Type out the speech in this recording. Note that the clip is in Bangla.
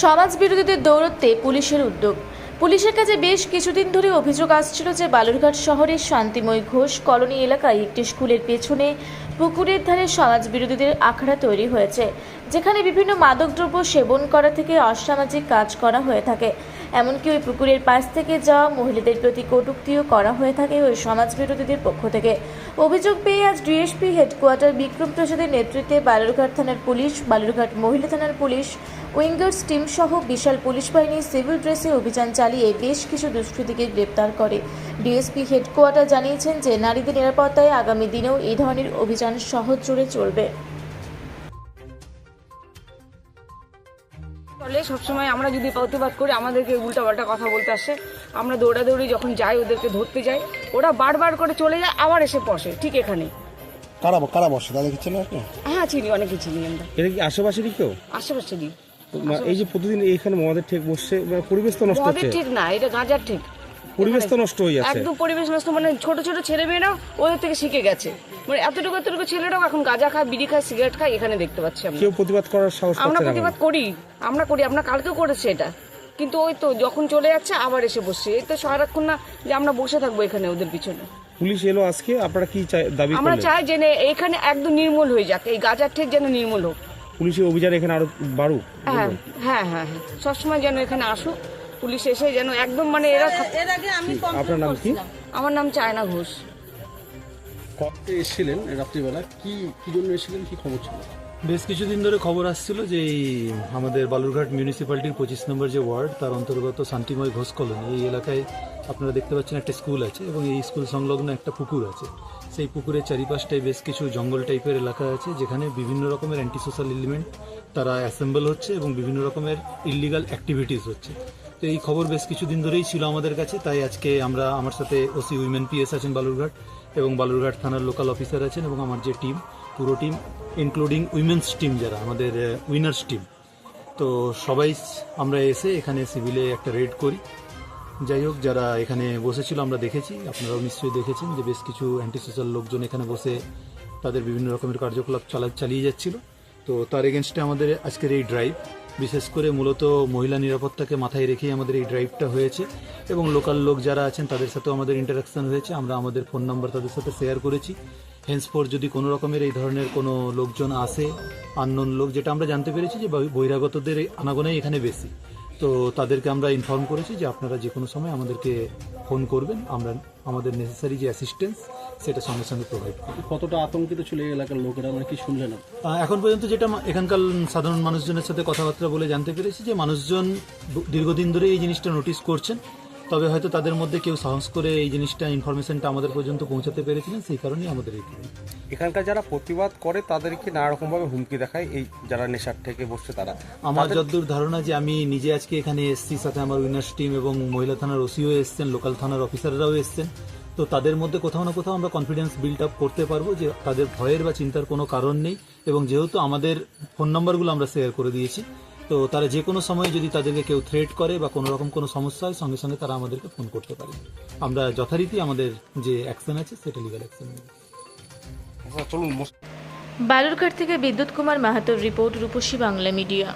সমাজ বিরোধীদের দৌড়তে পুলিশের উদ্যোগ। পুলিশের কাছে বেশ কিছুদিন ধরে অভিযোগ আসছিল যে বালুরঘাট শহরের শান্তিময় ঘোষ কলোনি এলাকায় একটি স্কুলের পেছনে পুকুরের ধারে সমাজ বিরোধীদের আখড়া তৈরি হয়েছে, যেখানে বিভিন্ন মাদকদ্রব্য সেবন করা থেকে অসামাজিক কাজ করা হয়ে থাকে। এমনকি ওই পুকুরের পাশ থেকে যাওয়া মহিলাদের প্রতি কটূক্তিও করা হয়ে থাকে ওই সমাজ বিরোধীদের পক্ষ থেকে। অভিযোগ পেয়ে আজ ডিএসপি হেডকোয়ার্টার বিক্রম প্রসাদের নেতৃত্বে বালুরঘাট থানার পুলিশ, বালুরঘাট মহিলা থানার পুলিশ, উইঙ্গার্স টিম সহ বিশাল পুলিশ বাহিনী সিভিল ড্রেসে অভিযান চালিয়ে বেশ কিছু দুষ্কৃতীকে গ্রেপ্তার করে। ডিএসপি হেডকোয়ার্টার জানিয়েছেন যে, নারীদের নিরাপত্তায় আগামী দিনেও এই ধরনের অভিযান সহজ জোরে চলবে। চলে সবসময় আমরা যদি প্রতিবাদ করি আমাদেরকে উল্টাপাল্টা কথা বলতে আসে। আমরা দৌড়াদৌড়ি যখন যাই ওদেরকে ধরতে যাই ওরা বারবার করে চলে যায় আবার এসে বসে ঠিক এখানে। কারা কারা বসে? তাদের কিছু না আপনি? হ্যাঁ চিনি অনেকে চিনি আমরা। এটা কি আশেপাশেরই কেউ? আশেপাশে দিই মা- এই যে প্রতিদিন এইখানে মদের ঠিক বসছে মানে পরিবেশ তো নষ্ট মদের হচ্ছে। ঠিক না এটা গাঁজার ঠিক। পরিবেশ তো নষ্ট হয়ে যাচ্ছে। একদম পরিবেশ নষ্ট মানে ছোট ছোট ছেলে মেয়েরাও ওদের থেকে শিখে গেছে। মানে এতটুকু এতটুকু ছেলেরাও এখন গাঁজা খায় বিড়ি খায় সিগারেট খায় এখানে দেখতে পাচ্ছি আমরা। কেউ প্রতিবাদ করার সাহস আমরা প্রতিবাদ করি আমরা করি আমরা কালকেও করেছি এটা। কিন্তু ওই তো যখন চলে যাচ্ছে আবার এসে বসছে। এই তো সারাক্ষণ না যে আমরা বসে থাকব এখানে ওদের পিছনে। পুলিশ এলো আজকে আপনারা কি চাই- দাবি আমরা চাই যে এখানে একদম নির্মূল হয়ে যাক এই গাজার ঠিক যেন নির্মূল হোক। পুলিশের অভিযান এখানে আরও বাড়ুক হ্যাঁ হ্যাঁ হ্যাঁ হ্যাঁ। সবসময় যেন এখানে আসুক পুলিশ এসে যেন একদম মানে এরা আপনার নাম কি? আমার নাম চায়না ঘোষ। কবে এসেছিলেন রাত্রিবেলা? কি কি জন্য এসেছিলেন? কি খবর ছিল? বেশ কিছুদিন ধরে খবর আসছিল যে এই আমাদের বালুরঘাট মিউনিসিপ্যালিটির পঁচিশ নম্বর যে ওয়ার্ড, তার অন্তর্গত শান্তিময় ঘোষ কলোনি। এই এলাকায় আপনারা দেখতে পাচ্ছেন একটা স্কুল আছে এবং এই স্কুল সংলগ্ন একটা পুকুর আছে। সেই পুকুরের চারিপাশটায় বেশ কিছু জঙ্গল টাইপের এলাকা আছে, যেখানে বিভিন্ন রকমের অ্যান্টি সোশ্যাল এলিমেন্ট তারা অ্যাসেম্বল হচ্ছে এবং বিভিন্ন রকমের ইলিগাল অ্যাক্টিভিটিস হচ্ছে। তো এই খবর বেশ কিছুদিন ধরেই ছিল আমাদের কাছে, তাই আজকে আমরা আমার সাথে ওসি উইমেন পিএস আছেন বালুরঘাট এবং বালুরঘাট থানার লোকাল অফিসার আছেন এবং আমার যে টিম, পুরো টিম ইনক্লুডিং উইমেন্স টিম যারা, আমাদের উইনার্স টিম তো সবাই আমরা এসে এখানে সিভিলে একটা রেড করি। যাই হোক, যারা এখানে বসেছিল আমরা দেখেছি, আপনারাও নিশ্চয়ই দেখেছেন যে বেশ কিছু অ্যান্টি সোশ্যাল লোকজন এখানে বসে তাদের বিভিন্ন রকমের কার্যকলাপ চালা, চালিয়ে যাচ্ছিল। তো তার এগেনস্টে আমাদের আজকের এই ড্রাইভ বিশেষ করে মূলত মহিলা নিরাপত্তাকে মাথায় রেখেই আমাদের এই ড্রাইভটা হয়েছে এবং লোকাল লোক যারা আছেন, তাদের সাথেও আমাদের ইন্টারাকশন হয়েছে। আমরা আমাদের ফোন নাম্বার তাদের সাথে শেয়ার করেছি। হেন্সপোর যদি কোনো রকমের এই ধরনের কোনো লোকজন আসে আননোন লোক, যেটা আমরা জানতে পেরেছি যে বহিরাগতদের আনাগোনাই এখানে বেশি। তো তাদেরকে আমরা ইনফর্ম করেছি যে আপনারা যে কোনো সময় আমাদেরকে ফোন করবেন। আমরা আমাদের নেসেসারি যে অ্যাসিস্ট্যান্স সেটা সঙ্গে সঙ্গে প্রোভাইড করব কতটা আতঙ্কিত ছিল এই এলাকার লোকেরা মানে কি শুনলেন আপনি? এখন পর্যন্ত যেটা এখানকার সাধারণ মানুষজনের সাথে কথাবার্তা বলে জানতে পেরেছি যে মানুষজন দীর্ঘদিন ধরে এই জিনিসটা নোটিস করছেন তবে হয়তো তাদের মধ্যে কেউ সাহস করে এই জিনিসটা ইনফরমেশনটা আমাদের পর্যন্ত পৌঁছাতে পেরেছিলেন সেই কারণেই আমাদের এই। এখানকার যারা প্রতিবাদ করে তাদেরকে নানা রকম ভাবে হুমকি দেখায় এই যারা নেশার থেকে বসছে তারা আমার যতদূর ধারণা যে আমি নিজে আজকে এখানে এসেছি সাথে আমার উইনার্স টিম এবং মহিলা থানার ওসিও এসছেন লোকাল থানার অফিসাররাও এসছেন তো তাদের মধ্যে কোথাও না কোথাও আমরা কনফিডেন্স বিল্ড আপ করতে পারব যে তাদের ভয়ের বা চিন্তার কোনো কারণ নেই এবং যেহেতু আমাদের ফোন নাম্বারগুলো আমরা শেয়ার করে দিয়েছি তো তারা যে কোনো সময় যদি তাদেরকে কেউ থ্রেট করে বা কোনো রকম কোনো সমস্যা হয় সঙ্গে সঙ্গে তারা আমাদেরকে ফোন করতে পারে। আমরা যথারীতি আমাদের যে অ্যাকশন আছে সেটা লিগাল অ্যাকশন নেব চলুন বালুরঘাট থেকে বিদ্যুৎ কুমার মাহাতোর রিপোর্ট রূপসী বাংলা মিডিয়া।